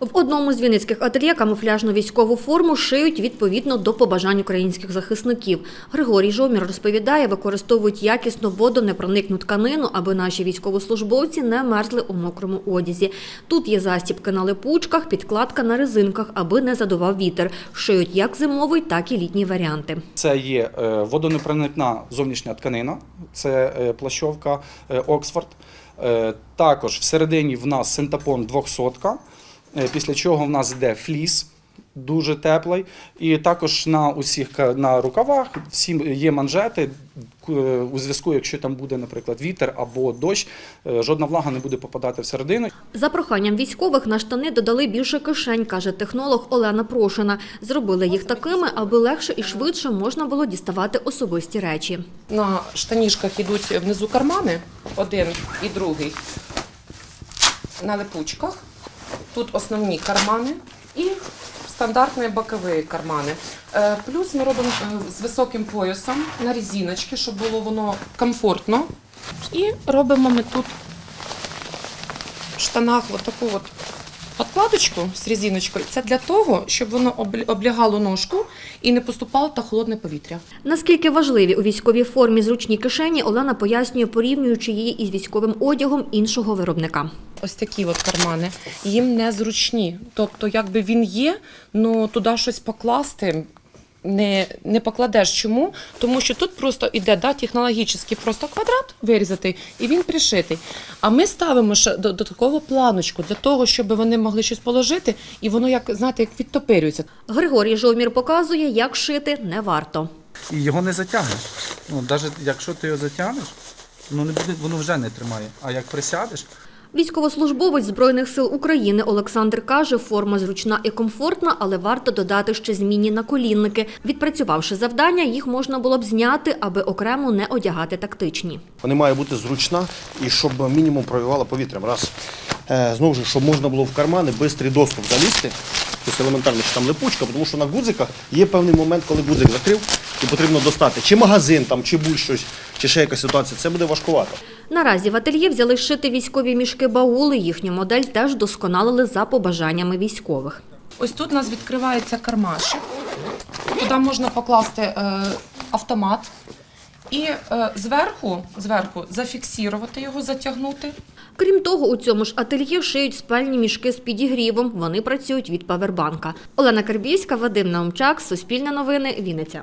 В одному з вінницьких ательє камуфляжну військову форму шиють відповідно до побажань українських захисників. Григорій Жовмір розповідає, використовують якісну водонепроникну тканину, аби наші військовослужбовці не мерзли у мокрому одязі. Тут є застібки на липучках, підкладка на резинках, аби не задував вітер. Шиють як зимовий, так і літній варіанти. Це є е, водонепроникна зовнішня тканина, це е, плащовка е, Оксфорд. Також всередині в нас синтапон 200, е, після чого в нас йде фліс. Дуже теплий, і також на усіх на рукавах всі є манжети. Е, У зв'язку, якщо там буде, наприклад, вітер або дощ, е, жодна влага не буде попадати всередину. За проханням військових на штани додали більше кишень, каже технолог Олена Прошина. Зробили їх такими, аби легше і швидше можна було діставати особисті речі. На штанішках йдуть внизу кармани, один і другий. На липучках. Тут основні кармани і стандартні бокові кармани. Е, Плюс ми робимо е, з високим поясом на резиночки, щоб було воно комфортно. І робимо ми тут в штанах отаку от подкладочку з резиночкою. Це для того, щоб воно облягало ножку і не поступало та холодне повітря. Наскільки важливі у військовій формі зручні кишені, Олена пояснює, порівнюючи її із військовим одягом іншого виробника. Ось такі от кармани, їм незручні. Тобто, якби він є, але туди щось покласти не, не покладеш. Чому? Тому що тут просто іде да, технологічний просто квадрат вирізатий, і він пришитий. А ми ставимо ще до, до такого планочку для того, щоб вони могли щось положити, і воно як знаєте, як відтопирюється. Григорій Жовмір показує, як шити не варто. І його не затягнеш. Ну, навіть якщо ти його затягнеш, ну не буде, воно вже не тримає. А як присядеш, Військовослужбовець Збройних сил України Олександр каже, форма зручна і комфортна, але варто додати ще змінні наколінники. Відпрацювавши завдання, їх можна було б зняти, аби окремо не одягати тактичні. Вона має бути зручна і щоб мінімум провівала повітрям. Раз. Е, знову ж, щоб можна було в кармани швидкий доступ залізти. Тобто елементарно, що там липучка, тому що на гудзиках є певний момент, коли гудзик закрив і потрібно достати чи магазин, там, чи будь-щось, чи ще якась ситуація. Це буде важкувато. Наразі в ательє взяли шити військові мішки баули. Їхню модель теж досконалили за побажаннями військових. Ось тут у нас відкривається кармашик. Туди можна покласти е, автомат і е, зверху, зверху зафіксувати його, затягнути. Крім того, у цьому ж ательє шиють спальні мішки з підігрівом. Вони працюють від павербанка. Олена Карбівська, Вадим Наумчак, Суспільне новини, Вінниця.